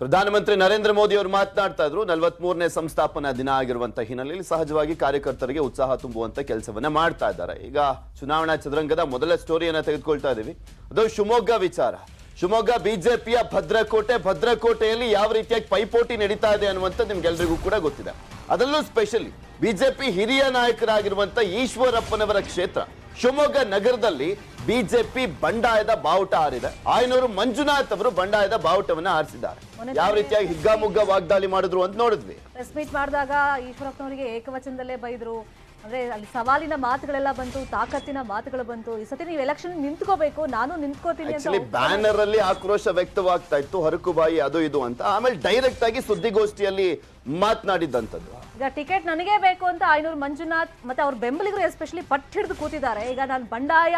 ಪ್ರಧಾನಮಂತ್ರಿ ನರೇಂದ್ರ ಮೋದಿ ಅವರು ಮಾತನಾಡ್ತಾ ಇದ್ರು, ನಲವತ್ಮೂರನೇ ಸಂಸ್ಥಾಪನಾ ದಿನ ಆಗಿರುವಂತ ಹಿನ್ನೆಲೆಯಲ್ಲಿ ಸಹಜವಾಗಿ ಕಾರ್ಯಕರ್ತರಿಗೆ ಉತ್ಸಾಹ ತುಂಬುವಂತ ಕೆಲಸವನ್ನ ಮಾಡ್ತಾ ಇದ್ದಾರೆ. ಈಗ ಚುನಾವಣಾ ಚದುರಂಗದ ಮೊದಲ ಸ್ಟೋರಿಯನ್ನ ತೆಗೆದುಕೊಳ್ತಾ ಇದ್ದೀವಿ ಅದು ಶಿವಮೊಗ್ಗ ವಿಚಾರ. ಶಿವಮೊಗ್ಗ ಬಿಜೆಪಿಯ ಭದ್ರಕೋಟೆ ಭದ್ರಕೋಟೆಯಲ್ಲಿ ಯಾವ ರೀತಿಯಾಗಿ ಪೈಪೋಟಿ ನಡೀತಾ ಇದೆ ಅನ್ನುವಂಥದ್ದು ನಿಮ್ಗೆಲ್ರಿಗೂ ಕೂಡ ಗೊತ್ತಿದೆ. ಅದರಲ್ಲೂ ಸ್ಪೆಷಲಿ ಬಿಜೆಪಿ ಹಿರಿಯ ನಾಯಕರಾಗಿರುವಂತ ಈಶ್ವರಪ್ಪನವರ ಕ್ಷೇತ್ರ. ಶಿವಮೊಗ್ಗ ನಗರದಲ್ಲಿ ಬಿಜೆಪಿ ಬಂಡಾಯದ ಬಾವುಟ ಹಾರಿದೆ. ಆಯನೂರು ಮಂಜುನಾಥ್ ಅವರು ಬಂಡಾಯದ ಬಾವುಟವನ್ನ ಹಾರಿಸಿದ್ದಾರೆ. ಯಾವ ರೀತಿಯಾಗಿ ಹಿಗ್ಗಾಮುಗ್ಗ ವಾಗ್ದಾಳಿ ಮಾಡಿದ್ರು ಅಂತ ನೋಡಿದ್ವಿ. ಪ್ರೆಸ್ ಮೀಟ್ ಮಾಡಿದಾಗ ಈಶ್ವರಪ್ಪನವರಿಗೆ ಏಕವಚನದಲ್ಲೇ ಬೈದ್ರು. ಅಂದ್ರೆ ಅಲ್ಲಿ ಸವಾಲಿನ ಮಾತುಗಳೆಲ್ಲ ಬಂತು ತಾಕತ್ತಿನ ಮಾತುಗಳು ಬಂತು. ಈ ಸತಿ ನೀವು ಎಲೆಕ್ಷನ್ ನಿಂತ್ಕೋಬೇಕು ನಾನು ನಿಂತ್ಕೋತೀನಿ ಅಂತ ಬ್ಯಾನರ್ ಅಲ್ಲಿ ಆಕ್ರೋಶ ವ್ಯಕ್ತವಾಗ್ತಾ ಇತ್ತು ಹರಕುಬಾಯಿ ಅದು ಇದು ಅಂತ. ಆಮೇಲೆ ಡೈರೆಕ್ಟ್ ಆಗಿ ಸುದ್ದಿಗೋಷ್ಠಿಯಲ್ಲಿ ಮಾತನಾಡಿದ್ದಂಥದ್ದು. ಈಗ ಟಿಕೆಟ್ ನನಗೇ ಬೇಕು ಅಂತ ಐನೂರು ಮಂಜುನಾಥ್ ಮತ್ತೆ ಅವ್ರ ಬೆಂಬಲಿಗರು ಎಸ್ಪೆಷಲಿ ಪಟ್ಟ ಹಿಡಿದು ಕೂತಿದ್ದಾರೆ. ಈಗ ನಾನು ಬಂಡಾಯ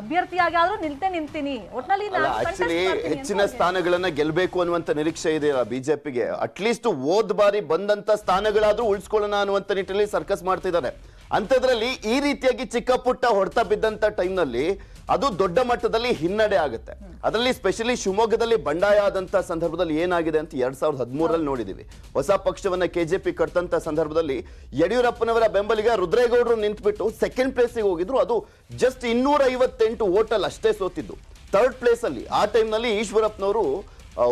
ಅಭ್ಯರ್ಥಿಯಾಗಿ ಆದ್ರೂ ನಿಲ್ತೆ ನಿಂತೀನಿ. ಒಟ್ನಲ್ಲಿ ಅಲ್ಲ ಆಕ್ಚುಲಿ ಹೆಚ್ಚಿನ ಸ್ಥಾನಗಳನ್ನ ಗೆಲ್ಬೇಕು ಅನ್ನುವಂತ ನಿರೀಕ್ಷೆ ಇದೆ ಬಿಜೆಪಿಗೆ. ಅಟ್ಲೀಸ್ಟ್ ಓದ್ ಬಾರಿ ಬಂದಂತ ಸ್ಥಾನಗಳಾದ್ರೂ ಉಳಿಸ್ಕೊಳ್ಳೋಣ ಅನ್ನುವಂತ ನಿಟ್ಟಿನಲ್ಲಿ ಸರ್ಕಸ್ ಮಾಡ್ತಿದ್ದಾರೆ. ಅಂಥದ್ರಲ್ಲಿ ಈ ರೀತಿಯಾಗಿ ಚಿಕ್ಕ ಪುಟ್ಟ ಹೊಡೆತ ಬಿದ್ದಂತ ಟೈಮ್ನಲ್ಲಿ ಅದು ದೊಡ್ಡ ಮಟ್ಟದಲ್ಲಿ ಹಿನ್ನಡೆ ಆಗುತ್ತೆ. ಅದರಲ್ಲಿ ಸ್ಪೆಷಲಿ ಶಿವಮೊಗ್ಗದಲ್ಲಿ ಬಂಡಾಯ ಆದಂತ ಸಂದರ್ಭದಲ್ಲಿ ಏನಾಗಿದೆ ಅಂತ ಎರಡ್ ಸಾವಿರದ ಹದಿಮೂರಲ್ಲಿ ನೋಡಿದೀವಿ. ಹೊಸ ಪಕ್ಷವನ್ನ ಕೆಜೆಪಿ ಕಟ್ಟಂತ ಸಂದರ್ಭದಲ್ಲಿ ಯಡಿಯೂರಪ್ಪನವರ ಬೆಂಬಲಿಗ ರುದ್ರೇಗೌಡರು ನಿಂತ್ಬಿಟ್ಟು ಸೆಕೆಂಡ್ ಪ್ಲೇಸಿಗೆ ಹೋಗಿದ್ರು. ಅದು ಜಸ್ಟ್ ಇನ್ನೂರ ಐವತ್ತೆಂಟು ಓಟಲ್ ಅಷ್ಟೇ ಸೋತಿದ್ದು. ಥರ್ಡ್ ಪ್ಲೇಸ್ ಅಲ್ಲಿ ಆ ಟೈಮ್ನಲ್ಲಿ ಈಶ್ವರಪ್ಪನವರು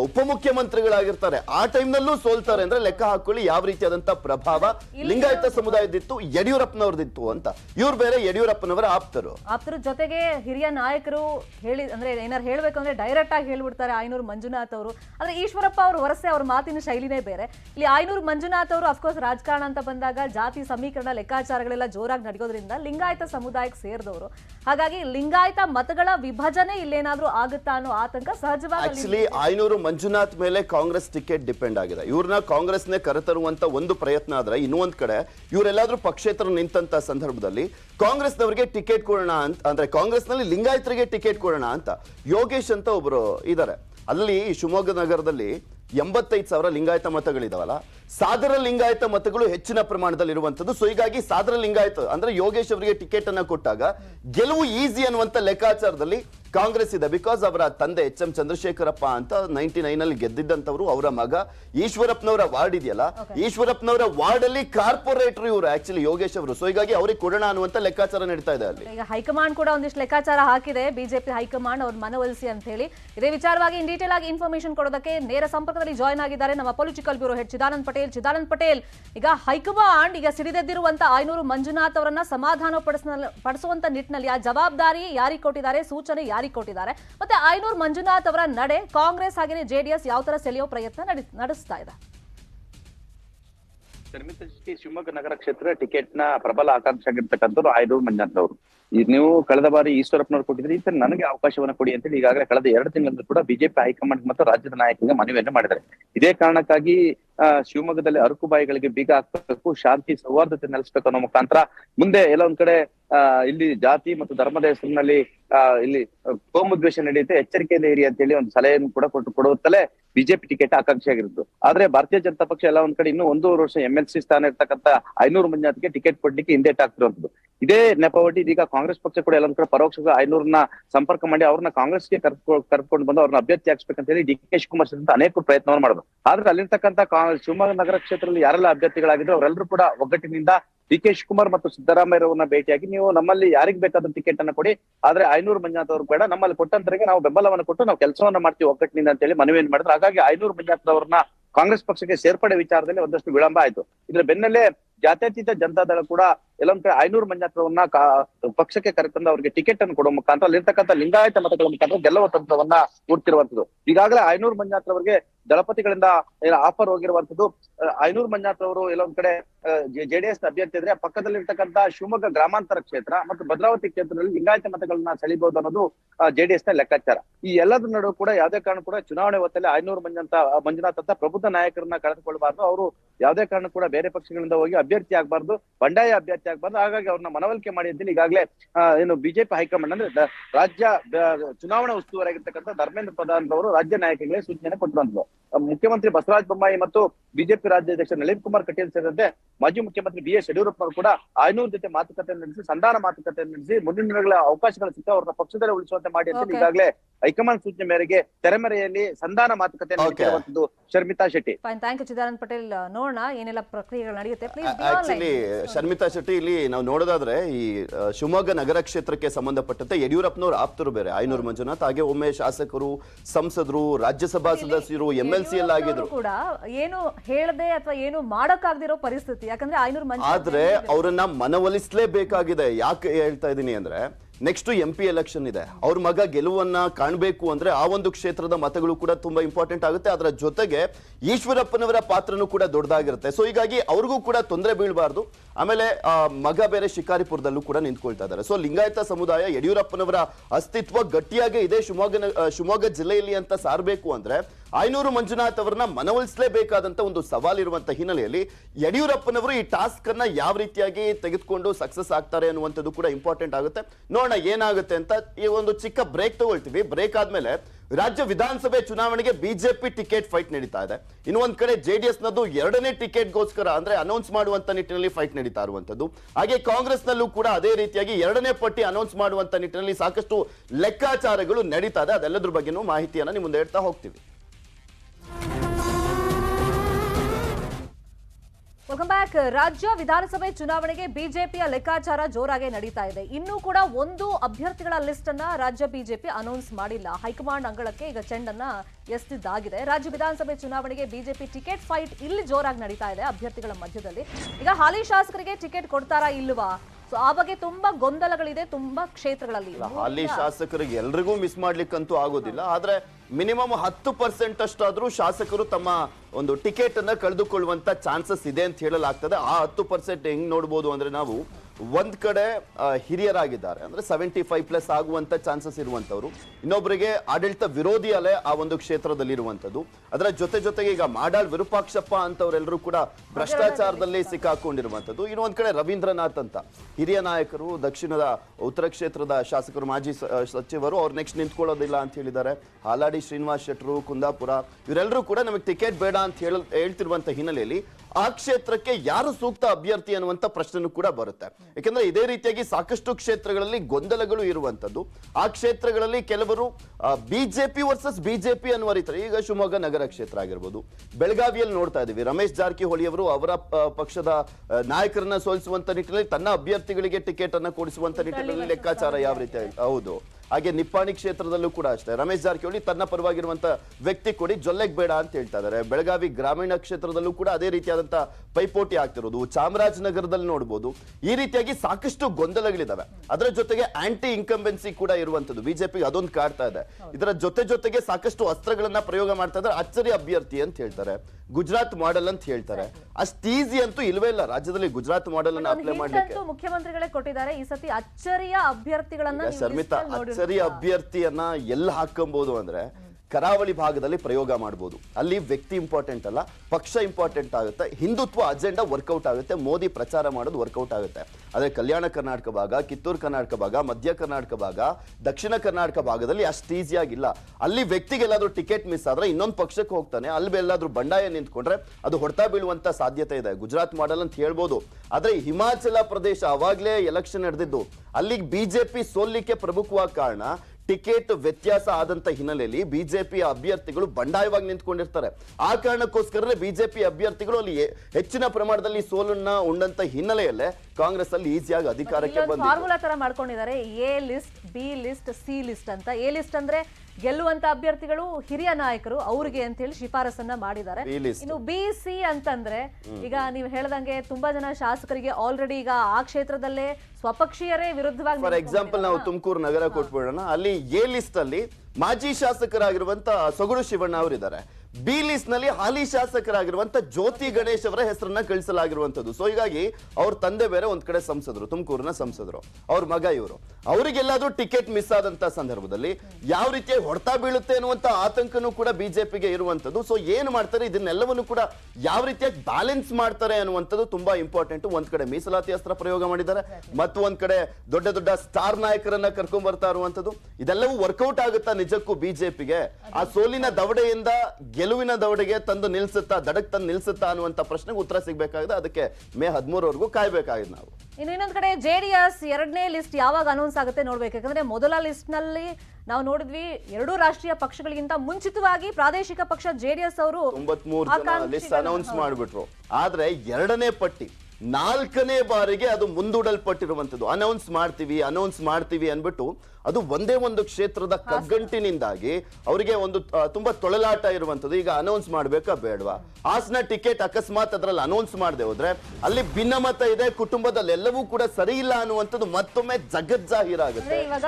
ಉಪಮುಖ್ಯಮಂತ್ರಿಗಳಾಗಿರ್ತಾರೆ. ಆ ಟೈಮ್ನಲ್ಲೂ ಸೋಲ್ತಾರೆ ಅಂದ್ರೆ ಲೆಕ್ಕ ಹಾಕೊಳ್ಳಿ ಯಾವ ರೀತಿಯಾದಂತ ಪ್ರಭಾವ ಲಿಂಗಾಯತ ಸಮುದಾಯದಿತ್ತು ಯಡಿಯೂರಪ್ಪನವ್ರದಿತ್ತು ಅಂತ. ಇವ್ರು ಬೇರೆ ಯಡಿಯೂರಪ್ಪನವರ ಆಪ್ತರು. ಆಪ್ತರ ಜೊತೆಗೆ ಹಿರಿಯ ನಾಯಕರು ಹೇಳಿ ಅಂದ್ರೆ ಏನಾರು ಹೇಳ್ಬೇಕು ಅಂದ್ರೆ ಡೈರೆಕ್ಟ್ ಆಗಿ ಹೇಳ್ಬಿಡ್ತಾರೆ ಆಯನೂರು ಮಂಜುನಾಥ್ ಅವರು. ಅಂದ್ರೆ ಈಶ್ವರಪ್ಪ ಅವರು ವರಸೆ ಅವ್ರ ಮಾತಿನ ಶೈಲಿನೇ ಬೇರೆ. ಇಲ್ಲಿ ಐನೂರು ಮಂಜುನಾಥ್ ಅವರು ಅಫ್ಕೋರ್ಸ್ ರಾಜಕಾರಣ ಅಂತ ಬಂದಾಗ ಜಾತಿ ಸಮೀಕರಣ ಲೆಕ್ಕಾಚಾರಗಳೆಲ್ಲ ಜೋರಾಗಿ ನಡೆಯೋದ್ರಿಂದ ಲಿಂಗಾಯತ ಸಮುದಾಯಕ್ಕೆ ಸೇರಿದವರು. ಹಾಗಾಗಿ ಲಿಂಗಾಯತ ಮತಗಳ ವಿಭಜನೆ ಇಲ್ಲೇನಾದ್ರೂ ಆಗುತ್ತಾ ಅನ್ನೋ ಆತಂಕ ಸಹಜವಾಗಿ ಆಕ್ಚುಲಿ ಐನೂರು ಮಂಜುನಾಥ್ ಮೇಲೆ ಕಾಂಗ್ರೆಸ್ ಟಿಕೆಟ್ ಡಿಪೆಂಡ್ ಆಗಿದೆ. ಇವ್ರನ್ನ ಕಾಂಗ್ರೆಸ್ನೇ ಕರೆತರುವಂತ ಒಂದು ಪ್ರಯತ್ನ ಆದ್ರೆ ಇನ್ನೊಂದ್ ಕಡೆ ಇವರೆಲ್ಲಾದ್ರೂ ಪಕ್ಷೇತರ ನಿಂತ ಸಂದರ್ಭದಲ್ಲಿ ಕಾಂಗ್ರೆಸ್ನವರಿಗೆ ಟಿಕೆಟ್ ಕೊಡೋಣ ಅಂತ, ಅಂದ್ರೆ ಕಾಂಗ್ರೆಸ್ನಲ್ಲಿ ಲಿಂಗಾಯತರಿಗೆ ಟಿಕೆಟ್ ಕೊಡೋಣ ಅಂತ ಯೋಗೇಶ್ ಅಂತ ಒಬ್ರು ಇದ್ದಾರೆ ಅಲ್ಲಿ ಶಿವಮೊಗ್ಗ ನಗರದಲ್ಲಿ ಎಂಬತ್ತೈದು ಸಾವಿರ ಲಿಂಗಾಯತ ಮತಗಳಿದಾವಲ್ಲ ಸಾದರ ಲಿಂಗಾಯತ ಮತಗಳು ಹೆಚ್ಚಿನ ಪ್ರಮಾಣದಲ್ಲಿ ಇರುವಂತದ್ದು ಸೊ ಹೀಗಾಗಿ ಸಾದರ ಲಿಂಗಾಯತ ಅಂದ್ರೆ ಯೋಗೇಶ್ ಅವರಿಗೆ ಟಿಕೆಟ್ ಅನ್ನ ಕೊಟ್ಟಾಗ ಗೆಲುವು ಈಸಿ ಅನ್ನುವಂತ ಲೆಕ್ಕಾಚಾರದಲ್ಲಿ ಕಾಂಗ್ರೆಸ್ ಇದೆ. ಬಿಕಾಸ್ ಅವರ ತಂದೆ ಎಚ್ ಎಂ ಚಂದ್ರಶೇಖರಪ್ಪ ಅಂತ ನೈನ್ಟಿ ನೈನ್ ಅಲ್ಲಿ ಗೆದ್ದಿದ್ದಂತವ್ರು ಅವರ ಮಗ ಈಶ್ವರಪ್ಪನವರ ವಾರ್ಡ್ ಇದೆಯಲ್ಲ? ಈಶ್ವರಪ್ಪನವರ ವಾರ್ಡ್ ಅಲ್ಲಿ ಕಾರ್ಪೊರೇಟರ್ ಇವರು ಆಕ್ಚುಲಿ ಯೋಗೇಶ್ ಅವರು. ಸೊ ಹೀಗಾಗಿ ಅವ್ರಿಗೆ ಕೊಡೋಣ ಅನ್ನುವಂತ ಲೆಕ್ಕಾಚಾರ ನಡೀತಾ ಇದೆ ಅಲ್ಲಿ. ಈಗ ಹೈಕಮಾಂಡ್ ಕೂಡ ಒಂದಿಷ್ಟು ಲೆಕ್ಕಾಚಾರ ಹಾಕಿದೆ. ಬಿಜೆಪಿ ಹೈಕಮಾಂಡ್ ಅವ್ರ ಮನವೊಲಿಸಿ ಅಂತ ಹೇಳಿ. ಇದೇ ವಿಚಾರವಾಗಿ ಇನ್ ಡೀಟೇಲ್ ಆಗಿ ಇನ್ಫಾರ್ಮೇಶನ್ ಕೊಡೋದಕ್ಕೆ ನೇರ ಸಂಪರ್ಕದಲ್ಲಿ ಜಾಯ್ನ್ ಆಗಿದ್ದಾರೆ ನಮ್ಮ political bureau head Chidanand Patel. Chidanand Patel ಈಗ ಹೈಕಮಾಂಡ್ ಈಗ ಸಿಡಿದೆದ್ದಿರುವಂತ ಐನೂರು ಮಂಜುನಾಥ್ ಅವರನ್ನ ಸಮಾಧಾನ ಪಡಿಸ ಪಡಿಸುವಂತ ನಿಟ್ಟಿನಲ್ಲಿ ಆ ಜವಾಬ್ದಾರಿ ಯಾರಿಗೆ ಕೊಟ್ಟಿದ್ದಾರೆ? ಸೂಚನೆ ಯಾರಿಗೆ ಕೊಟ್ಟಿದ್ದಾರೆ. ಮತ್ತೆ ಐನೂರು ಮಂಜುನಾಥ್ ಅವರ ನಡೆ ಕಾಂಗ್ರೆಸ್ ಹಾಗೆಯೇ ಜೆಡಿಎಸ್ ಯಾವ ತರ ಸೆಳೆಯೋ ಪ್ರಯತ್ನ ನಡೆ- ನಡೆಸ್ತಾ ಇದೆ. ಶಿವಮೊಗ್ಗ ನಗರ ಕ್ಷೇತ್ರ ಟಿಕೆಟ್ನ ಪ್ರಬಲ ಆಕಾಂಕ್ಷಿ ಆಗಿರ್ತಕ್ಕಂಥವ್ರು ಆಯ್ದೂರು ಮಂಜುನಾಥ್ ಅವರು. ನೀವು ಕಳೆದ ಬಾರಿ ಈಶ್ವರಪ್ಪನವ್ರು ಕೊಟ್ಟಿದ್ರೆ, ಈ ನನಗೆ ಅವಕಾಶವನ್ನ ಕೊಡಿ ಅಂತೇಳಿ ಈಗಾಗಲೇ ಕಳೆದ ಎರಡು ತಿಂಗಳಿಂದ ಕೂಡ ಬಿಜೆಪಿ ಹೈಕಮಾಂಡ್ ಮತ್ತು ರಾಜ್ಯದ ನಾಯಕರಿಗೆ ಮನವಿಯನ್ನು ಮಾಡಿದ್ದಾರೆ. ಇದೇ ಕಾರಣಕ್ಕಾಗಿ ಶಿವಮೊಗ್ಗದಲ್ಲಿ ಅರಕುಬಾಯಿಗಳಿಗೆ ಬೀಗ ಹಾಕಬೇಕು, ಶಾಂತಿ, ಸೌಹಾರ್ದತೆ ನೆಲೆಸ್ಬೇಕು ಅನ್ನೋ ಮುಖಾಂತರ ಮುಂದೆ ಎಲ್ಲ ಒಂದ್ ಕಡೆ ಇಲ್ಲಿ ಜಾತಿ ಮತ್ತು ಧರ್ಮದ ಹೆಸರಿನಲ್ಲಿ ಇಲ್ಲಿ ಕೋಮುದ್ವೇಷ ನಡೆಯುತ್ತೆ, ಎಚ್ಚರಿಕೆಯಿಂದ ಇರಿ ಅಂತೇಳಿ ಒಂದು ಸಲಹೆಯನ್ನು ಕೂಡ ಕೊಟ್ಟು ಕೊಡುತ್ತಲೇ ಬಿಜೆಪಿ ಟಿಕೆಟ್ ಆಕಾಂಕ್ಷಿ ಆಗಿರುತ್ತೆ ಆದ್ರೆ ಭಾರತೀಯ ಜನತಾ ಪಕ್ಷ ಎಲ್ಲ ಒಂದ್ ಕಡೆ ಇನ್ನೂ ಒಂದೂವರೆ ವರ್ಷ ಎಂ ಎಲ್ ಸಿ ಸ್ಥಾನ ಇರ್ತಕ್ಕಂಥ ಐನೂರು ಮಂಜಾತ್ಗೆ ಟಿಕೆಟ್ ಕೊಡ್ಲಿಕ್ಕೆ ಹಿಂದೇಟ್ ಆಗ್ತಿರುವಂತದ್ದು ಇದೇ ನೆಪವಟ್ಟಿ ಇದೀಗ ಕಾಂಗ್ರೆಸ್ ಪಕ್ಷ ಕೂಡ ಎಲ್ಲ ಒಂದ್ ಕಡೆ ಪರೋಕ್ಷ ಐನೂರನ್ನ ಸಂಪರ್ಕ ಮಾಡಿ ಅವ್ರನ್ನ ಕಾಂಗ್ರೆಸ್ಗೆ ಕರ್ಕೊ, ಕರ್ಕೊಂಡು ಬಂದು ಅವ್ರನ್ನ ಅಭ್ಯರ್ಥಿ ಹಾಕ್ಸ್ಬೇಕಂತ ಹೇಳಿ ಡಿ ಕೆ ಶಿವಕುಮಾರ್ ಸೇರಿದಂತೆ ಅನೇಕ ಪ್ರಯತ್ನವನ್ನು ಮಾಡೋದು ಆದ್ರೆ ಅಲ್ಲಿರ್ತಕ್ಕಂಥ ಶಿವಮೊಗ್ಗ ನಗರ ಕ್ಷೇತ್ರದಲ್ಲಿ ಯಾರೆಲ್ಲ ಅಭ್ಯರ್ಥಿಗಳಾಗಿದ್ರು, ಅವರೆಲ್ಲರೂ ಕೂಡ ಒಗ್ಗಟ್ಟಿನಿಂದ ಡಿ ಕೆ ಶಿವಕುಮಾರ್ ಮತ್ತು ಸಿದ್ದರಾಮಯ್ಯರವರನ್ನ ಭೇಟಿಯಾಗಿ ನೀವು ನಮ್ಮಲ್ಲಿ ಯಾರಿಗೆ ಬೇಕಾದ ಟಿಕೆಟ್ ಅನ್ನ ಕೊಡಿ. ಆದ್ರೆ ಐನೂರು ಮಂಜುನಾಥ್ ಬೇಡ. ನಮ್ಮಲ್ಲಿ ಕೊಟ್ಟಂತರಿಗೆ ನಾವು ಬೆಂಬಲವನ್ನು ಕೊಟ್ಟು ನಾವು ಕೆಲಸವನ್ನ ಮಾಡ್ತೀವಿ ಒಗ್ಗಟ್ಟಿನಿಂದ ಅಂತ ಹೇಳಿ ಮನವಿಯನ್ನು ಮಾಡಿದ್ರು. ಹಾಗಾಗಿ ಐನೂರು ಮಂಜುನಾಥ್ ಕಾಂಗ್ರೆಸ್ ಪಕ್ಷಕ್ಕೆ ಸೇರ್ಪಡೆ ವಿಚಾರದಲ್ಲಿ ಒಂದಷ್ಟು ವಿಳಂಬ ಆಯ್ತು. ಇದ್ರ ಬೆನ್ನಲ್ಲೇ ಜಾತ್ಯತೀತ ಜನತಾದಳ ಕೂಡ ಎಲ್ಲೊಂದ್ ಕಡೆ ಐನೂರು ಮಂಜಾತ್ರವನ್ನ ಪಕ್ಷಕ್ಕೆ ಕರೆತಂದ ಅವರಿಗೆ ಟಿಕೆಟ್ ಅನ್ನು ಕೊಡುವ ಮುಖಾಂತರ ಅಲ್ಲಿರ್ತಕ್ಕಂಥ ಲಿಂಗಾಯತ ಮತಗಳ ಮುಖಾಂತರ ಗೆಲ್ಲುವ ತಂತ್ರವನ್ನ ಕೂಡ್ತಿರುವಂತದ್ದು ಈಗಾಗಲೇ ಐನೂರು ಮಂಜಾತ್ ಅವರಿಗೆ ದಳಪತಿಗಳಿಂದ ಆಫರ್ ಹೋಗಿರುವಂತದ್ದು ಐನೂರ್ ಮಂಜಾತ್ ಅವರು ಎಲ್ಲೊಂದ್ ಕಡೆ ಜೆಡಿಎಸ್ ಅಭ್ಯರ್ಥಿ ಇದ್ರೆ ಪಕ್ಕದಲ್ಲಿರ್ತಕ್ಕಂಥ ಶಿವಮೊಗ್ಗ ಗ್ರಾಮಾಂತರ ಕ್ಷೇತ್ರ ಮತ್ತು ಭದ್ರಾವತಿ ಕ್ಷೇತ್ರದಲ್ಲಿ ಲಿಂಗಾಯತ ಮತಗಳನ್ನ ಸೆಳಿಬಹುದು ಅನ್ನೋದು ಜೆಡಿಎಸ್ನ ಲೆಕ್ಕಾಚಾರ. ಈ ಎಲ್ಲದ್ರ ನಡುವೆ ಕೂಡ ಯಾವುದೇ ಕಾರಣ ಕೂಡ ಚುನಾವಣೆ ಹೊತ್ತಲ್ಲಿ ಐನೂರು ಮಂಜಂತ ಮಂಜುನಾಥ್ ಅಂತ ಪ್ರಬುದ್ಧ ನಾಯಕರನ್ನ ಕಳೆದುಕೊಳ್ಬಾರ್ದು. ಅವರು ಯಾವುದೇ ಕಾರಣ ಕೂಡ ಬೇರೆ ಪಕ್ಷಗಳಿಂದ ಹೋಗಿ ಅಭ್ಯರ್ಥಿ ಆಗ್ಬಾರ್ದು, ಬಂಡಾಯ ಅಭ್ಯರ್ಥಿ ಆಗ್ಬಾರ್ದು. ಹಾಗಾಗಿ ಅವ್ರನ್ನ ಮನವೊಲಿಕೆ ಮಾಡಿದ್ದೀನಿ ಈಗಾಗಲೇ ಏನು ಬಿಜೆಪಿ ಹೈಕಮಾಂಡ್ ಅಂದ್ರೆ ರಾಜ್ಯ ಚುನಾವಣಾ ಉಸ್ತುವಾರಿ ಆಗಿರ್ತಕ್ಕಂಥ ಧರ್ಮೇಂದ್ರ ಪ್ರಧಾನ್ ಅವರು ರಾಜ್ಯ ನಾಯಕರಿಗೆ ಸೂಚನೆ ಕೊಟ್ಟಿರುವಂತದ್ದು ಮುಖ್ಯಮಂತ್ರಿ ಬಸವರಾಜ ಬೊಮ್ಮಾಯಿ ಮತ್ತು ಬಿಜೆಪಿ ರಾಜ್ಯಾಧ್ಯಕ್ಷ ನಳಿನ್ ಕುಮಾರ್ ಕಟೀಲ್ ಸೇರಿದಂತೆ ಮಾಜಿ ಮುಖ್ಯಮಂತ್ರಿ ಬಿ ಎಸ್ ಯಡಿಯೂರಪ್ಪನವರು ಕೂಡ ಆಯ್ನೂರ್ ಜೊತೆ ಮಾತುಕತೆ ನಡೆಸಿ ಸಂಧಾನ ಮಾತುಕತೆ ನಡೆಸಿ ಮುಂದಿನ ದಿನಗಳ ಅವಕಾಶಗಳು ಸಿಕ್ಕ ಅವ್ರನ್ನ ಪಕ್ಷದಲ್ಲಿ ಉಳಿಸುವಂತೆ ಮಾಡಿ ಅಂತ ಈಗಾಗಲೇ ಹೈಕಮಾಂಡ್ ಸೂಚನೆ ಮೇರೆಗೆ ತೆರೆಮರೆಯಲ್ಲಿ ಸಂಧಾನ ಮಾತುಕತೆ. ನಡೆಸಿರುವಂತದ್ದು Sharmita Shetty. Fine thank you Chidananda Patel. ನೋಡೋಣ ಏನೆಲ್ಲ ಪ್ರಕ್ರಿಯೆಗಳು ನಡೆಯುತ್ತೆ. ಪ್ಲೀಸ್ ಆಕ್ಚುಲಿ ಶರ್ಮಿತಾ ಶೆಟ್ಟಿ ಇಲ್ಲಿ ನಾವು ನೋಡೋದಾದ್ರೆ ಈ ಶಿವಮೊಗ್ಗ ನಗರ ಕ್ಷೇತ್ರಕ್ಕೆ ಸಂಬಂಧಪಟ್ಟಂತೆ ಯಡಿಯೂರಪ್ಪನವರು ಆಪ್ತರು ಬೇರೆ. ಐನೂರು ಮಂಜುನಾಥ್ ಹಾಗೆ ಒಮ್ಮೆ ಶಾಸಕರು ಸಂಸದರು ರಾಜ್ಯಸಭಾ ಸದಸ್ಯರು ಎಂ ಎಲ್ ಸಿ ಎಲ್ಲ ಆಗಿದ್ರು. ಕೂಡ ಏನು ಹೇಳದೆ ಅಥವಾ ಏನು ಮಾಡಕ್ಕಾಗ್ದಿರೋ ಪರಿಸ್ಥಿತಿ. ಯಾಕಂದ್ರೆ ಐನೂರು ಮಂದಿ ಆದ್ರೆ ಅವರನ್ನ ಮನವೊಲಿಸಲೇಬೇಕಾಗಿದೆ. ಯಾಕೆ ಹೇಳ್ತಾ ಇದ್ದೀನಿ ಅಂದ್ರೆ ನೆಕ್ಸ್ಟ್ ಎಂ ಪಿ ಎಲೆಕ್ಷನ್ ಇದೆ. ಅವ್ರ ಮಗ ಗೆಲುವನ್ನ ಕಾಣಬೇಕು ಅಂದ್ರೆ ಆ ಒಂದು ಕ್ಷೇತ್ರದ ಮತಗಳು ಕೂಡ ತುಂಬಾ ಇಂಪಾರ್ಟೆಂಟ್ ಆಗುತ್ತೆ. ಅದರ ಜೊತೆಗೆ ಈಶ್ವರಪ್ಪನವರ ಪಾತ್ರನೂ ಕೂಡ ದೊಡ್ಡದಾಗಿರುತ್ತೆ. ಸೊ ಹೀಗಾಗಿ ಅವ್ರಿಗೂ ಕೂಡ ತೊಂದರೆ ಬೀಳಬಾರ್ದು. ಆಮೇಲೆ ಆ, ಮಗ ಬೇರೆ ಶಿಕಾರಿಪುರದಲ್ಲೂ ಕೂಡ ನಿಂತ್ಕೊಳ್ತಾ ಇದ್ದಾರೆ. ಸೊ ಲಿಂಗಾಯತ ಸಮುದಾಯ ಯಡಿಯೂರಪ್ಪನವರ ಅಸ್ತಿತ್ವ ಗಟ್ಟಿಯಾಗೇ ಇದೆ. ಶಿವಮೊಗ್ಗ ಶಿವಮೊಗ್ಗ ಜಿಲ್ಲೆಯಲ್ಲಿ ಅಂತ ಸಾರಬೇಕು ಅಂದ್ರೆ ಐನೂರು ಮಂಜುನಾಥ್ ಅವರನ್ನ ಮನವೊಲಿಸಲೇಬೇಕಾದಂತ ಒಂದು ಸವಾಲಿರುವಂತ ಹಿನ್ನೆಲೆಯಲ್ಲಿ ಯಡಿಯೂರಪ್ಪನವರು ಈ ಟಾಸ್ಕ್ ಅನ್ನ ಯಾವ ರೀತಿಯಾಗಿ ತೆಗೆದುಕೊಂಡು ಸಕ್ಸಸ್ ಆಗ್ತಾರೆ ಅನ್ನುವಂಥದ್ದು ಕೂಡ ಇಂಪಾರ್ಟೆಂಟ್ ಆಗುತ್ತೆ. ನೋಡೋಣ ಏನಾಗುತ್ತೆ ಅಂತ ಈ ಒಂದು ಚಿಕ್ಕ ಬ್ರೇಕ್ ತಗೊಳ್ತೀವಿ. ಬ್ರೇಕ್ ಆದ್ಮೇಲೆ ರಾಜ್ಯ ವಿಧಾನಸಭೆ ಚುನಾವಣೆಗೆ ಬಿಜೆಪಿ ಟಿಕೆಟ್ ಫೈಟ್ ನಡೀತಾ ಇದೆ. ಇನ್ನು ಒಂದ್ ಕಡೆ ಜೆಡಿಎಸ್ ನದು ಎರಡನೇ ಟಿಕೆಟ್ಗೋಸ್ಕರ ಅಂದ್ರೆ ಅನೌನ್ಸ್ ಮಾಡುವಂತ ನಿಟ್ಟಿನಲ್ಲಿ ಫೈಟ್ ನಡೀತಾ ಇರುವಂತದ್ದು ಹಾಗೆ ಕಾಂಗ್ರೆಸ್ ನಲ್ಲೂ ಕೂಡ ಅದೇ ರೀತಿಯಾಗಿ ಎರಡನೇ ಪಟ್ಟಿ ಅನೌನ್ಸ್ ಮಾಡುವಂತ ನಿಟ್ಟಿನಲ್ಲಿ ಸಾಕಷ್ಟು ಲೆಕ್ಕಾಚಾರಗಳು ನಡೀತಾ ಇದೆ. ಅದೆಲ್ಲದ್ರ ಬಗ್ಗೆನೂ ಮಾಹಿತಿಯನ್ನ ನಿಮ್ಮ ಮುಂದೆ ಹೇಳ್ತಾ ಹೋಗ್ತೀವಿ. ವೆಲ್ಕಮ್ ಬ್ಯಾಕ್ ರಾಜ್ಯ ವಿಧಾನಸಭೆ ಚುನಾವಣೆಗೆ ಬಿಜೆಪಿಯ ಲೆಕ್ಕಾಚಾರ ಜೋರಾಗಿ ನಡೀತಾ ಇದೆ. ಇನ್ನೂ ಕೂಡ ಒಂದು ಅಭ್ಯರ್ಥಿಗಳ ಲಿಸ್ಟ್ ಅನ್ನ ರಾಜ್ಯ ಬಿಜೆಪಿ ಅನೌನ್ಸ್ ಮಾಡಿಲ್ಲ. ಹೈಕಮಾಂಡ್ ಅಂಗಳಕ್ಕೆ ಈಗ ಚೆಂಡನ್ನ ಎಸ್ತಿದ್ದಾಗಿದೆ ರಾಜ್ಯ ವಿಧಾನಸಭೆ ಚುನಾವಣೆಗೆ ಬಿಜೆಪಿ ಟಿಕೆಟ್ ಫೈಟ್ ಇಲ್ಲಿ ಜೋರಾಗಿ ನಡೀತಾ ಇದೆ ಅಭ್ಯರ್ಥಿಗಳ ಮಧ್ಯದಲ್ಲಿ. ಈಗ ಹಾಲಿ ಶಾಸಕರಿಗೆ ಟಿಕೆಟ್ ಕೊಡ್ತಾರಾ ಇಲ್ವಾ? ಸೊ ಆ ಬಗ್ಗೆ ತುಂಬಾ ಗೊಂದಲಗಳಿದೆ, ತುಂಬಾ ಕ್ಷೇತ್ರಗಳಲ್ಲಿ. ಹಾಲಿ ಶಾಸಕರಿಗೆ ಎಲ್ರಿಗೂ ಮಿಸ್ ಮಾಡ್ಲಿಕ್ಕಂತೂ ಆಗೋದಿಲ್ಲ. ಆದ್ರೆ ಮಿನಿಮಮ್ ಹತ್ತು ಪರ್ಸೆಂಟ್ ಅಷ್ಟಾದ್ರೂ ಶಾಸಕರು ತಮ್ಮ ಒಂದು ಟಿಕೆಟ್ ಅನ್ನ ಕಳೆದುಕೊಳ್ಳುವಂತ ಚಾನ್ಸಸ್ ಇದೆ ಅಂತ ಹೇಳಲಾಗ್ತದೆ. ಆ ಹತ್ತು ಪರ್ಸೆಂಟ್ ಹೆಂಗ್ ನೋಡ್ಬೋದು ಅಂದ್ರೆ ನಾವು ಒಂದ್ ಕಡೆ ಹಿರಿಯರಾಗಿದ್ದಾರೆ. ಅಂದ್ರೆ ಸೆವೆಂಟಿ ಫೈವ್ ಪ್ಲಸ್ ಆಗುವಂತ ಚಾನ್ಸಸ್ ಇರುವಂತವ್ರು ಇನ್ನೊಬ್ಬರಿಗೆ ಆಡಳಿತ ವಿರೋಧಿ ಅಲೆ ಆ ಒಂದು ಕ್ಷೇತ್ರದಲ್ಲಿ ಇರುವಂತದ್ದು ಅದರ ಜೊತೆ ಜೊತೆಗೆ ಈಗ ಮಾಡಾಳ್ ವಿರೂಪಾಕ್ಷಪ್ಪ ಅಂತವರೆಲ್ಲರೂ ಕೂಡ ಭ್ರಷ್ಟಾಚಾರದಲ್ಲಿ ಸಿಕ್ಕಾಕೊಂಡಿರುವಂತದ್ದು ಒಂದ್ ಕಡೆ ರವೀಂದ್ರನಾಥ್ ಅಂತ. ಹಿರಿಯ ನಾಯಕರು ದಕ್ಷಿಣದ ಉತ್ತರ ಕ್ಷೇತ್ರದ ಶಾಸಕರು ಮಾಜಿ ಸಚಿವರು ಅವ್ರು ನೆಕ್ಸ್ಟ್ ನಿಂತ್ಕೊಳ್ಳೋದಿಲ್ಲ ಅಂತ ಹೇಳಿದ್ದಾರೆ. ಹಾಲಾಡಿ ಶ್ರೀನಿವಾಸ್ ಶೆಟ್ರು ಕುಂದಾಪುರ ಇವರೆಲ್ಲರೂ ಕೂಡ ನಮಗೆ ಟಿಕೆಟ್ ಬೇಡ ಅಂತ ಹೇಳ ಹೇಳ್ತಿರುವಂತ ಹಿನ್ನೆಲೆಯಲ್ಲಿ ಆ ಕ್ಷೇತ್ರಕ್ಕೆ ಯಾರು ಸೂಕ್ತ ಅಭ್ಯರ್ಥಿ ಅನ್ನುವಂಥ ಪ್ರಶ್ನೆನೂ ಕೂಡ ಬರುತ್ತೆ. ಯಾಕಂದ್ರೆ ಇದೇ ರೀತಿಯಾಗಿ ಸಾಕಷ್ಟು ಕ್ಷೇತ್ರಗಳಲ್ಲಿ ಗೊಂದಲಗಳು ಇರುವಂತದ್ದು. ಆ ಕ್ಷೇತ್ರಗಳಲ್ಲಿ ಕೆಲವರು ಬಿಜೆಪಿ ವರ್ಸಸ್ ಬಿಜೆಪಿ ಅನ್ನುವ ರೀತಿ, ಈಗ ಶಿವಮೊಗ್ಗ ನಗರ ಕ್ಷೇತ್ರ ಆಗಿರ್ಬೋದು. ಬೆಳಗಾವಿಯಲ್ಲಿ ನೋಡ್ತಾ ಇದೀವಿ. ರಮೇಶ್ ಜಾರಕಿಹೊಳಿ ಅವರು ಅವರ ಪಕ್ಷದ ನಾಯಕರನ್ನ ಸೋಲಿಸುವಂತ ನಿಟ್ಟಿನಲ್ಲಿ ತನ್ನ ಅಭ್ಯರ್ಥಿಗಳಿಗೆ ಟಿಕೆಟ್ ಅನ್ನ ಕೊಡಿಸುವಂತ ನಿಟ್ಟಿನಲ್ಲಿ ಲೆಕ್ಕಾಚಾರ ಯಾವ ರೀತಿ, ಹೌದು. ಹಾಗೆ ನಿಪ್ಪಾಣಿ ಕ್ಷೇತ್ರದಲ್ಲೂ ಕೂಡ ಅಷ್ಟೇ. ರಮೇಶ್ ಜಾರಕಿಹೊಳಿ ತನ್ನ ಪರವಾಗಿರುವಂತ ವ್ಯಕ್ತಿ ಕೊಡಿ ಜೊಲ್ಲೆಗ್ ಬೇಡ ಅಂತ ಹೇಳ್ತಾ ಇದ್ದಾರೆ ಬೆಳಗಾವಿ ಗ್ರಾಮೀಣ ಕ್ಷೇತ್ರದಲ್ಲೂ ಕೂಡ ಅದೇ ರೀತಿಯಾದಂತಹ ಪೈಪೋಟಿ ಆಗ್ತಿರೋದು. ಚಾಮರಾಜನಗರದಲ್ಲಿ ನೋಡಬಹುದು ಈ ರೀತಿಯಾಗಿ ಸಾಕಷ್ಟು ಗೊಂದಲಗಳಿದಾವೆ. ಅದರ ಜೊತೆಗೆ ಆಂಟಿ ಇನ್ಕಂಬೆನ್ಸಿ ಕೂಡ ಇರುವಂತದ್ದು ಬಿಜೆಪಿ ಅದೊಂದು ಕಾಡ್ತಾ ಇದೆ. ಇದರ ಜೊತೆ ಜೊತೆಗೆ ಸಾಕಷ್ಟು ಅಸ್ತ್ರಗಳನ್ನ ಪ್ರಯೋಗ ಮಾಡ್ತಾ ಇದ್ದಾರೆ. ಅಚ್ಚರಿ ಅಭ್ಯರ್ಥಿ ಅಂತ ಹೇಳ್ತಾರೆ. ಗುಜರಾತ್ ಮಾಡೆಲ್ ಅಂತ ಹೇಳ್ತಾರೆ. ಅಷ್ಟು ಈಸಿ ಅಂತೂ ಇಲ್ವೇ ಇಲ್ಲ. ರಾಜ್ಯದಲ್ಲಿ ಗುಜರಾತ್ ಮಾಡೆಲ್ ಅನ್ನ ಅಪ್ಲೈ ಮಾಡ್ಲಿಕ್ಕೆ. ಮುಖ್ಯಮಂತ್ರಿಗಳೇ ಕೊಟ್ಟಿದ್ದಾರೆ. ಈ ಸತಿ ಅಚ್ಚರಿಯ ಅಭ್ಯರ್ಥಿಗಳನ್ನ ಅಚ್ಚರಿ ಅಭ್ಯರ್ಥಿಯನ್ನ ಎಲ್ಲಿ ಹಾಕೊಂಬೋದು ಅಂದ್ರೆ ಕರಾವಳಿ ಭಾಗದಲ್ಲಿ ಪ್ರಯೋಗ ಮಾಡ್ಬೋದು. ಅಲ್ಲಿ ವ್ಯಕ್ತಿ ಇಂಪಾರ್ಟೆಂಟ್ ಅಲ್ಲ, ಪಕ್ಷ ಇಂಪಾರ್ಟೆಂಟ್ ಆಗುತ್ತೆ, ಹಿಂದುತ್ವ ಅಜೆಂಡಾ ವರ್ಕೌಟ್ ಆಗುತ್ತೆ, ಮೋದಿ ಪ್ರಚಾರ ಮಾಡೋದು ವರ್ಕೌಟ್ ಆಗುತ್ತೆ. ಆದರೆ ಕಲ್ಯಾಣ ಕರ್ನಾಟಕ ಭಾಗ, ಕಿತ್ತೂರು ಕರ್ನಾಟಕ ಭಾಗ, ಮಧ್ಯ ಕರ್ನಾಟಕ ಭಾಗ, ದಕ್ಷಿಣ ಕರ್ನಾಟಕ ಭಾಗದಲ್ಲಿ ಅಷ್ಟು ಈಸಿಯಾಗಿಲ್ಲ ಅಲ್ಲಿ ವ್ಯಕ್ತಿಗೆಲ್ಲಾದ್ರೂ ಟಿಕೆಟ್ ಮಿಸ್ ಆದರೆ ಇನ್ನೊಂದು ಪಕ್ಷಕ್ಕೆ ಹೋಗ್ತಾನೆ ಅಲ್ಲಿ ಎಲ್ಲಾದರೂ ಬಂಡಾಯ ನಿಂತ್ಕೊಂಡ್ರೆ ಅದು ಹೊಡ್ತಾ ಬೀಳುವಂಥ ಸಾಧ್ಯತೆ ಇದೆ. ಗುಜರಾತ್ ಮಾಡಲ್ ಅಂತ ಹೇಳ್ಬೋದು. ಆದರೆ ಹಿಮಾಚಲ ಪ್ರದೇಶ ಅವಾಗಲೇ ಎಲೆಕ್ಷನ್ ನಡೆದಿದ್ದು. ಅಲ್ಲಿಗೆ ಬಿಜೆಪಿ ಸೋಲಿಕ್ಕೆ ಪ್ರಮುಖವಾದ ಕಾರಣ ಟಿಕೆಟ್ ವ್ಯತ್ಯಾಸ ಆದಂತ ಹಿನ್ನೆಲೆಯಲ್ಲಿ ಬಿಜೆಪಿ ಅಭ್ಯರ್ಥಿಗಳು ಬಂಡಾಯವಾಗಿ ನಿಂತ್ಕೊಂಡಿರ್ತಾರೆ. ಆ ಕಾರಣಕ್ಕೋಸ್ಕರನೇ ಬಿಜೆಪಿ ಅಭ್ಯರ್ಥಿಗಳು ಅಲ್ಲಿ ಹೆಚ್ಚಿನ ಪ್ರಮಾಣದಲ್ಲಿ ಸೋಲನ್ನ ಉಂಡಂತ ಹಿನ್ನೆಲೆಯಲ್ಲೇ ಕಾಂಗ್ರೆಸ್ ಅಲ್ಲಿ ಈಸಿಯಾಗಿ ಅಧಿಕಾರಕ್ಕೆ ಫಾರ್ಮುಲಾ ತರ ಮಾಡ್ಕೊಂಡಿದ್ದಾರೆ. A list B list C list ಅಂತ. ಎ ಲಿಸ್ಟ್ ಅಂದ್ರೆ ಗೆಲ್ಲುವಂತ ಅಭ್ಯರ್ಥಿಗಳು ಹಿರಿಯ ನಾಯಕರು ಅವ್ರಿಗೆ ಅಂತ ಹೇಳಿ ಶಿಫಾರಸನ್ನ ಮಾಡಿದ್ದಾರೆ. ಇನ್ನು ಬಿ ಸಿ ಅಂತಂದ್ರೆ ಈಗ ನೀವು ಹೇಳ್ದಂಗೆ ತುಂಬಾ ಜನ ಶಾಸಕರಿಗೆ ಆಲ್ರೆಡಿ ಈಗ ಆ ಕ್ಷೇತ್ರದಲ್ಲೇ ಸ್ವಪಕ್ಷೀಯರೇ ವಿರುದ್ಧವಾಗಿ ಫಾರ್ ಎಕ್ಸಾಂಪಲ್ ನಾವು ತುಮಕೂರು ನಗರ ಕೊಟ್ಬಿಡೋಣ. ಅಲ್ಲಿ ಎ ಲಿಸ್ಟ್ ಅಲ್ಲಿ ಮಾಜಿ ಶಾಸಕರಾಗಿರುವಂತ ಸೊಗಡು ಶಿವಣ್ಣ ಅವರಿದ್ದಾರೆ. ಬಿ ಲಿಸ್ಟ್ನಲ್ಲಿ ಹಾಲಿ ಶಾಸಕರಾಗಿರುವಂತ ಜ್ಯೋತಿ ಗಣೇಶ್ ಅವರ ಹೆಸರನ್ನ ಕಳಿಸಲಾಗಿರುವಂತದ್ದು ಸೊ ಹೀಗಾಗಿ ಅವ್ರ ತಂದೆ ಬೇರೆ ಒಂದ್ ಕಡೆ ಸಂಸದರು, ತುಮಕೂರಿನ ಸಂಸದರು. ಅವ್ರ ಮಗ ಇವರು. ಅವರಿಗೆಲ್ಲಾದ್ರೂ ಟಿಕೆಟ್ ಮಿಸ್ ಆದಂತ ಸಂದರ್ಭದಲ್ಲಿ ಯಾವ ರೀತಿಯ ಹೊಡೆತ ಬೀಳುತ್ತೆ ಅನ್ನುವಂತ ಆತಂಕನೂ ಕೂಡ ಬಿಜೆಪಿಗೆ ಇರುವಂತದ್ದು ಸೊ ಏನ್ ಮಾಡ್ತಾರೆ? ಇದನ್ನೆಲ್ಲವನ್ನು ಕೂಡ ಯಾವ ರೀತಿಯಾಗಿ ಬ್ಯಾಲೆನ್ಸ್ ಮಾಡ್ತಾರೆ ಅನ್ನುವಂಥದ್ದು ತುಂಬಾ ಇಂಪಾರ್ಟೆಂಟ್ ಒಂದ್ ಕಡೆ ಮೀಸಲಾತಿ ಅಸ್ತ್ರ ಪ್ರಯೋಗ ಮಾಡಿದ್ದಾರೆ. ಮತ್ತು ಒಂದ್ ಕಡೆ ದೊಡ್ಡ ದೊಡ್ಡ ಸ್ಟಾರ್ ನಾಯಕರನ್ನ ಕರ್ಕೊಂಡ್ ಬರ್ತಾ ಇರುವಂತದ್ದು ಇದೆಲ್ಲವೂ ವರ್ಕೌಟ್ ಆಗುತ್ತಾ ನಿಜಕ್ಕೂ ಬಿಜೆಪಿಗೆ ಆ ಸೋಲಿನ ದವಡೆಯಿಂದ ಗೆಲುವಿನ ದೌಡಿಗೆ ತಂದು ನಿಲ್ಸುತ್ತಾ ದಡಕ್ ತಂದು ನಿಲ್ಸುತ್ತಾ ಅನ್ನುವಂತ ಪ್ರಶ್ನೆಗೆ ಉತ್ತರ ಸಿಗ್ಬೇಕಾಗಿದೆ. ಅದಕ್ಕೆ ಮೇ ಹದಿಮೂರವರೆಗೂ ಕಾಯ್ಬೇಕಾಗಿದೆ ನಾವು. ಇನ್ನು ಇನ್ನೊಂದು ಕಡೆ ಜೆಡಿಎಸ್ ಎರಡನೇ ಲಿಸ್ಟ್ ಯಾವಾಗ ಅನೌನ್ಸ್ ಆಗುತ್ತೆ ನೋಡ್ಬೇಕು. ಯಾಕಂದ್ರೆ ಮೊದಲ ಲಿಸ್ಟ್ನಲ್ಲಿ ನಾವು ನೋಡಿದ್ವಿ ಎರಡೂ ರಾಷ್ಟ್ರೀಯ ಪಕ್ಷಗಳಿಗಿಂತ ಮುಂಚಿತವಾಗಿ ಪ್ರಾದೇಶಿಕ ಪಕ್ಷ ಜೆಡಿಎಸ್ ಅವರು ಎಸ್ ಅವರು ಲಿಸ್ಟ್ ಅನೌನ್ಸ್ ಮಾಡಿಬಿಟ್ರು. ಆದ್ರೆ ಎರಡನೇ ಪಟ್ಟಿ ನಾಲ್ಕನೇ ಬಾರಿಗೆ ಅದು ಮುಂದೂಡಲ್ಪಟ್ಟಿರುವಂತದ್ದು ಅನೌನ್ಸ್ ಮಾಡ್ತೀವಿ ಅನೌನ್ಸ್ ಮಾಡ್ತೀವಿ ಅನ್ಬಿಟ್ಟು ಅದು ಒಂದೇ ಒಂದು ಕ್ಷೇತ್ರದ ಕಗ್ಗಂಟಿನಿಂದಾಗಿ ಅವರಿಗೆ ಒಂದು ತುಂಬಾ ತೊಳಲಾಟ ಇರುವಂತದ್ದು ಈಗ ಅನೌನ್ಸ್ ಮಾಡ್ಬೇಕಾ ಬೇಡವಾ? ಹಾಸನ ಟಿಕೆಟ್ ಅಕಸ್ಮಾತ್ ಅದ್ರಲ್ಲಿ ಅನೌನ್ಸ್ ಮಾಡದೆ ಹೋದ್ರೆ ಅಲ್ಲಿ ಭಿನ್ನಮತ ಇದೆ ಕುಟುಂಬದಲ್ಲಿ ಎಲ್ಲವೂ ಕೂಡ ಸರಿ ಇಲ್ಲ ಅನ್ನುವಂಥದ್ದು ಮತ್ತೊಮ್ಮೆ ಜಗತ್ ಜಾಹೀರಾಗುತ್ತೆ ಇವಾಗ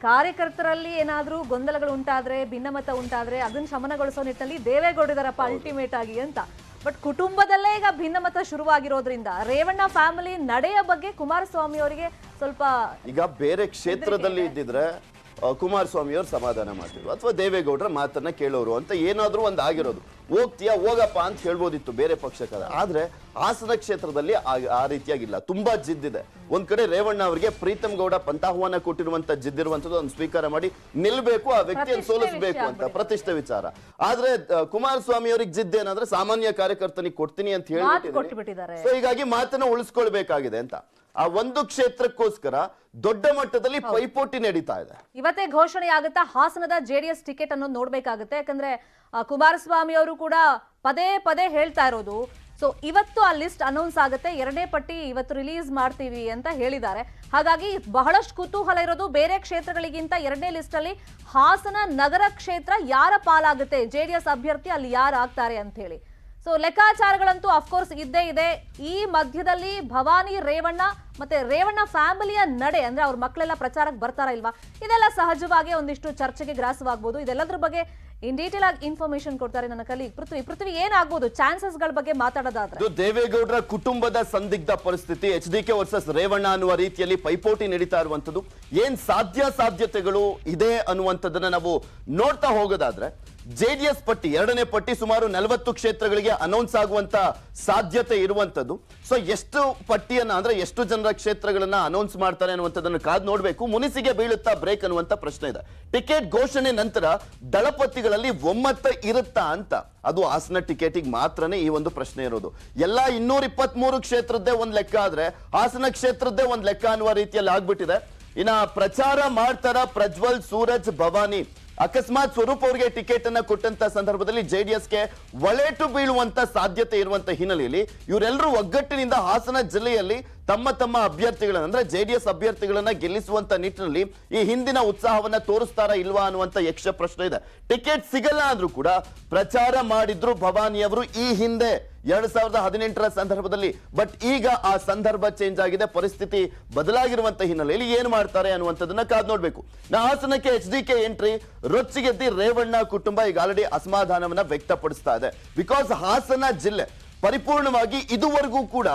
ಕಾರ್ಯಕರ್ತರಲ್ಲಿ ಏನಾದ್ರೂ ಗೊಂದಲಗಳು ಉಂಟಾದ್ರೆ ಭಿನ್ನಮತ ಉಂಟಾದ್ರೆ ಅದನ್ನ ಶಮನಗೊಳಿಸೋ ನಿಟ್ಟಿನಲ್ಲಿ ದೇವೇಗೌಡರಪ್ಪ ಅಲ್ಟಿಮೇಟ್ ಆಗಿ ಅಂತ. ಬಟ್ ಕುಟುಂಬದಲ್ಲೇ ಈಗ ಭಿನ್ನಮತ ಶುರುವಾಗಿರೋದ್ರಿಂದ ರೇವಣ್ಣ ಫ್ಯಾಮಿಲಿ ನಡೆಯ ಬಗ್ಗೆ ಕುಮಾರಸ್ವಾಮಿ ಅವರಿಗೆ ಸ್ವಲ್ಪ ಈಗ ಬೇರೆ ಕ್ಷೇತ್ರದಲ್ಲಿ ಇದ್ದಿದ್ರೆ ಕುಮಾರಸ್ವಾಮಿ ಅವರು ಸಮಾಧಾನ ಮಾಡ್ತಿದ್ರು. ಅಥವಾ ದೇವೇಗೌಡರ ಮಾತನ್ನ ಕೇಳೋರು ಅಂತ ಏನಾದ್ರೂ ಒಂದು ಆಗಿರೋದು. ಹೋಗ್ತೀಯಾ ಹೋಗಪ್ಪ ಅಂತ ಹೇಳ್ಬೋದಿತ್ತು ಬೇರೆ ಪಕ್ಷಕ್ಕದ ಆದ್ರೆ ಹಾಸನ ಕ್ಷೇತ್ರದಲ್ಲಿ ಆ- ರೀತಿಯಾಗಿಲ್ಲ. ತುಂಬಾ ಜಿದ್ದಿದೆ ಒಂದ್ ಕಡೆ ರೇವಣ್ಣ ಅವರಿಗೆ ಪ್ರೀತಮ್ ಗೌಡ ಪಂತಾಹ್ವಾನ ಕೊಟ್ಟಿರುವಂತ ಜಿದ್ದಿರುವಂತದ್ದು ಒಂದು ಸ್ವೀಕಾರ ಮಾಡಿ ನಿಲ್ಬೇಕು ಆ ವ್ಯಕ್ತಿಯನ್ನು ಸೋಲಿಸಬೇಕು ಅಂತ ಪ್ರತಿಷ್ಠೆ ವಿಚಾರ. ಆದ್ರೆ ಕುಮಾರಸ್ವಾಮಿ ಅವ್ರಿಗೆ ಜಿದ್ದೆ ಏನಂದ್ರೆ ಸಾಮಾನ್ಯ ಕಾರ್ಯಕರ್ತನಿಗೆ ಕೊಡ್ತೀನಿ ಅಂತ ಹೇಳಿ ಸೊ ಹೀಗಾಗಿ ಮಾತನ್ನ ಉಳಿಸ್ಕೊಳ್ಬೇಕಾಗಿದೆ ಅಂತ. ಆ ಒಂದು ಕ್ಷೇತ್ರಕ್ಕೋಸ್ಕರ ದೊಡ್ಡ ಮಟ್ಟದಲ್ಲಿ ಪೈಪೋಟಿ ನಡೀತಾ ಇದೆ. ಇವತ್ತೇ ಘೋಷಣೆ ಆಗುತ್ತಾ ಹಾಸನದ ಜೆಡಿಎಸ್ ಟಿಕೆಟ್ ಅನ್ನು ನೋಡ್ಬೇಕಾಗುತ್ತೆ. ಯಾಕಂದ್ರೆ ಕುಮಾರಸ್ವಾಮಿ ಅವರು ಕೂಡ ಪದೇ ಪದೇ ಹೇಳ್ತಾ ಇರೋದು. ಸೊ ಇವತ್ತು ಆ ಲಿಸ್ಟ್ ಅನೌನ್ಸ್ ಆಗುತ್ತೆ. ಎರಡನೇ ಪಟ್ಟಿ ಇವತ್ತು ರಿಲೀಸ್ ಮಾಡ್ತೀವಿ ಅಂತ ಹೇಳಿದ್ದಾರೆ. ಹಾಗಾಗಿ ಬಹಳಷ್ಟು ಕುತೂಹಲ ಇರೋದು ಬೇರೆ ಕ್ಷೇತ್ರಗಳಿಗಿಂತ ಎರಡನೇ ಲಿಸ್ಟ್ ಅಲ್ಲಿ ಹಾಸನ ನಗರ ಕ್ಷೇತ್ರ ಯಾರ ಪಾಲಾಗುತ್ತೆ? ಜೆ ಡಿ ಎಸ್ ಅಭ್ಯರ್ಥಿ ಅಲ್ಲಿ ಯಾರು ಆಗ್ತಾರೆ ಅಂತ ಹೇಳಿ. ಸೊ ಲೆಕ್ಕಾಚಾರಗಳಂತೂ ಅಫ್ಕೋರ್ಸ್ ಇದ್ದೇ ಇದೆ. ಈ ಮಧ್ಯದಲ್ಲಿ ಭವಾನಿ, ರೇವಣ್ಣ ಮತ್ತೆ ರೇವಣ್ಣ ಫ್ಯಾಮಿಲಿಯ ನಡೆ ಅಂದ್ರೆ ಅವ್ರ ಮಕ್ಕಳೆಲ್ಲ ಪ್ರಚಾರಕ್ಕೆ ಬರ್ತಾರ ಇಲ್ವಾ? ಇದೆಲ್ಲ ಸಹಜವಾಗಿ ಒಂದಿಷ್ಟು ಚರ್ಚೆಗೆ ಗ್ರಾಸವಾಗಬಹುದು ಇದೆಲ್ಲದ್ರ ಬಗ್ಗೆ ಇನ್ ಡೀಟೇಲ್ ಆಗಿ ಇನ್ಫಾರ್ಮೇಶನ್ ಕೊಡ್ತಾರೆ ನನ್ನ ಕಲಿ ಪೃಥ್ವಿ ಪೃಥ್ವಿ ಏನಾಗ್ಬೋದು? ಚಾನ್ಸಸ್ಗಳ ಬಗ್ಗೆ ಮಾತಾಡೋದಾದ್ರೆ. ದೇವೇಗೌಡರ ಕುಟುಂಬದ ಸಂದಿಗ್ಧ ಪರಿಸ್ಥಿತಿ. H D K versus Revanna ಅನ್ನುವ ರೀತಿಯಲ್ಲಿ ಪೈಪೋಟಿ ನಡೀತಾ ಇರುವಂತದ್ದು ಏನ್ ಸಾಧ್ಯ ಸಾಧ್ಯತೆಗಳು ಇದೆ ಅನ್ನುವಂಥದ್ದನ್ನ ನಾವು ನೋಡ್ತಾ ಹೋಗೋದಾದ್ರೆ ಜೆಡಿಎಸ್ ಪಟ್ಟಿ, ಎರಡನೇ ಪಟ್ಟಿ ಸುಮಾರು ನಲವತ್ತು ಕ್ಷೇತ್ರಗಳಿಗೆ ಅನೌನ್ಸ್ ಆಗುವಂತ ಸಾಧ್ಯತೆ ಇರುವಂತದ್ದು ಸೊ ಎಷ್ಟು ಪಟ್ಟಿಯನ್ನ ಅಂದ್ರೆ ಎಷ್ಟು ಜನರ ಕ್ಷೇತ್ರಗಳನ್ನ ಅನೌನ್ಸ್ ಮಾಡ್ತಾರೆ ಅನ್ನುವಂಥದ್ದನ್ನು ಕಾದ್ ನೋಡಬೇಕು. ಮುನಿಸಿಗೆ ಬೀಳುತ್ತಾ ಬ್ರೇಕ್ ಅನ್ನುವಂತ ಪ್ರಶ್ನೆ ಇದೆ. ಟಿಕೆಟ್ ಘೋಷಣೆ ನಂತರ ದಳಪತಿಗಳಲ್ಲಿ ಒಮ್ಮತ ಇರುತ್ತಾ ಅಂತ? ಅದು ಹಾಸನ ಟಿಕೆಟಿಗೆ ಮಾತ್ರನೇ ಈ ಒಂದು ಪ್ರಶ್ನೆ ಇರೋದು. ಎಲ್ಲ ಇನ್ನೂರ ಇಪ್ಪತ್ತ್ ಕ್ಷೇತ್ರದ್ದೇ ಒಂದ್ ಲೆಕ್ಕ ಆದ್ರೆ, ಹಾಸನ ಕ್ಷೇತ್ರದ್ದೇ ಒಂದ್ ಲೆಕ್ಕ ಅನ್ನುವ ರೀತಿಯಲ್ಲಿ ಆಗ್ಬಿಟ್ಟಿದೆ. ಇನ್ನ ಪ್ರಚಾರ ಮಾಡ್ತಾರ ಪ್ರಜ್ವಲ್, ಸೂರಜ್, ಭವಾನಿ? ಅಕಸ್ಮಾತ್ ಸ್ವರೂಪ್ ಅವರಿಗೆ ಟಿಕೆಟ್ ಅನ್ನ ಕೊಟ್ಟಂತ ಸಂದರ್ಭದಲ್ಲಿ ಜೆಡಿಎಸ್ಗೆ ಒಳೇಟು ಬೀಳುವಂತ ಸಾಧ್ಯತೆ ಇರುವಂತ ಹಿನ್ನೆಲೆಯಲ್ಲಿ ಇವರೆಲ್ಲರೂ ಒಗ್ಗಟ್ಟಿನಿಂದ ಹಾಸನ ಜಿಲ್ಲೆಯಲ್ಲಿ ತಮ್ಮ ತಮ್ಮ ಅಭ್ಯರ್ಥಿಗಳನ್ನ, ಅಂದ್ರೆ ಜೆಡಿಎಸ್ ಅಭ್ಯರ್ಥಿಗಳನ್ನ ಗೆಲ್ಲಿಸುವಂತ ನಿಟ್ಟಿನಲ್ಲಿ ಈ ಹಿಂದಿನ ಉತ್ಸಾಹವನ್ನ ತೋರಿಸ್ತಾರ ಇಲ್ವಾ ಅನ್ನುವಂತ ಯಕ್ಷ ಪ್ರಶ್ನೆ ಇದೆ. ಟಿಕೆಟ್ ಸಿಗಲ್ಲ ಅಂದ್ರೂ ಕೂಡ ಪ್ರಚಾರ ಮಾಡಿದ್ರು ಭವಾನಿ ಅವರು ಈ ಹಿಂದೆ ಎರಡ್ ಸಾವಿರದ ಹದಿನೆಂಟರ ಸಂದರ್ಭದಲ್ಲಿ. ಬಟ್ ಈಗ ಆ ಸಂದರ್ಭ ಚೇಂಜ್ ಆಗಿದೆ, ಪರಿಸ್ಥಿತಿ ಬದಲಾಗಿರುವಂತ ಹಿನ್ನೆಲೆಯಲ್ಲಿ ಏನ್ ಮಾಡ್ತಾರೆ ಅನ್ನುವಂಥದ್ದನ್ನ ಕಾದ್ ನೋಡ್ಬೇಕು. ನಾ ಹಾಸನಕ್ಕೆ ಎಚ್ ಡಿ ಕೆ ಎಂಟ್ರಿ ರೊಚ್ಚಿಗೆದ್ದಿ ರೇವಣ್ಣ ಕುಟುಂಬ ಈಗ ಆಲ್ರೆಡಿ ಅಸಮಾಧಾನವನ್ನ ವ್ಯಕ್ತಪಡಿಸ್ತಾ ಇದೆ. ಬಿಕಾಸ್ ಹಾಸನ ಜಿಲ್ಲೆ ಪರಿಪೂರ್ಣವಾಗಿ ಇದುವರೆಗೂ ಕೂಡ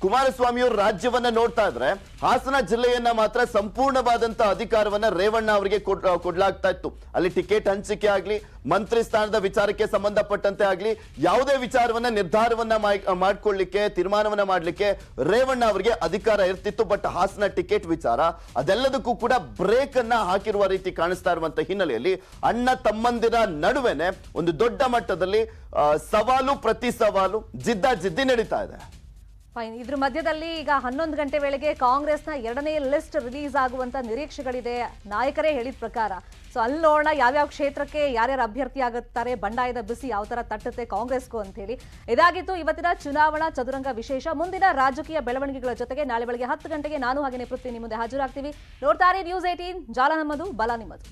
ಕುಮಾರಸ್ವಾಮಿ ಅವರು ರಾಜ್ಯವನ್ನ ನೋಡ್ತಾ ಇದ್ರೆ ಹಾಸನ ಜಿಲ್ಲೆಯನ್ನ ಮಾತ್ರ ಸಂಪೂರ್ಣವಾದಂತ ಅಧಿಕಾರವನ್ನ ರೇವಣ್ಣ ಅವರಿಗೆ ಕೊಡ್- ಕೊಡ್ಲಾಗ್ತಾ ಇತ್ತು. ಅಲ್ಲಿ ಟಿಕೆಟ್ ಹಂಚಿಕೆ ಆಗ್ಲಿ, ಮಂತ್ರಿ ಸ್ಥಾನದ ವಿಚಾರಕ್ಕೆ ಸಂಬಂಧಪಟ್ಟಂತೆ ಆಗ್ಲಿ, ಯಾವುದೇ ವಿಚಾರವನ್ನ, ನಿರ್ಧಾರವನ್ನ ಮಾಡ್- ಮಾಡ್ಕೊಳ್ಳಿಕ್ಕೆ, ತೀರ್ಮಾನವನ್ನ ಮಾಡ್ಲಿಕ್ಕೆ ರೇವಣ್ಣ ಅವರಿಗೆ ಅಧಿಕಾರ ಇರ್ತಿತ್ತು. ಬಟ್ ಹಾಸನ ಟಿಕೆಟ್ ವಿಚಾರ ಅದೆಲ್ಲದಕ್ಕೂ ಕೂಡ ಬ್ರೇಕ್ ಅನ್ನ ಹಾಕಿರುವ ರೀತಿ ಕಾಣಿಸ್ತಾ ಇರುವಂತ ಹಿನ್ನೆಲೆಯಲ್ಲಿ ಅಣ್ಣ ತಮ್ಮಂದಿರ ನಡುವೆನೆ ಒಂದು ದೊಡ್ಡ ಮಟ್ಟದಲ್ಲಿ ಸವಾಲು ಪ್ರತಿ ಸವಾಲು ಜಿದ್ದಾ ಜಿದ್ದಿ ನಡೀತಾ ಇದೆ. ಫೈನ್. ಇದ್ರ ಮಧ್ಯದಲ್ಲಿ ಈಗ ಹನ್ನೊಂದು ಗಂಟೆ ವೇಳೆಗೆ ಕಾಂಗ್ರೆಸ್ನ ಎರಡನೇ ಲಿಸ್ಟ್ ರಿಲೀಸ್ ಆಗುವಂತ ನಿರೀಕ್ಷೆಗಳಿದೆ ನಾಯಕರೇ ಹೇಳಿದ ಪ್ರಕಾರ. ಸೊ ಅಲ್ಲಿ ನೋಡೋಣ ಯಾವ್ಯಾವ ಕ್ಷೇತ್ರಕ್ಕೆ ಯಾರ್ಯಾರು ಅಭ್ಯರ್ಥಿ ಆಗುತ್ತಾರೆ, ಬಂಡಾಯದ ಬಿಸಿ ಯಾವ ತರ ತಟ್ಟುತ್ತೆ ಕಾಂಗ್ರೆಸ್ಗೂ ಅಂತ ಹೇಳಿ ಇದಾಗಿತ್ತು ಇವತ್ತಿನ ಚುನಾವಣಾ ಚದುರಂಗ ವಿಶೇಷ. ಮುಂದಿನ ರಾಜಕೀಯ ಬೆಳವಣಿಗೆಗಳ ಜೊತೆಗೆ ನಾಳೆ ಬೆಳಗ್ಗೆ ಹತ್ತು ಗಂಟೆಗೆ ನಾನು ಹಾಗೆ ಪೃಥ್ವಿ ನಿಮ್ಮ ಮುಂದೆ ಹಾಜರಾಗ್ತೀವಿ. ನೋಡ್ತಾರೆ ನ್ಯೂಸ್ ಏಟೀನ್ ಜಾಲ ನಮ್ಮದು, ಬಲ ನಿಮ್ಮದು.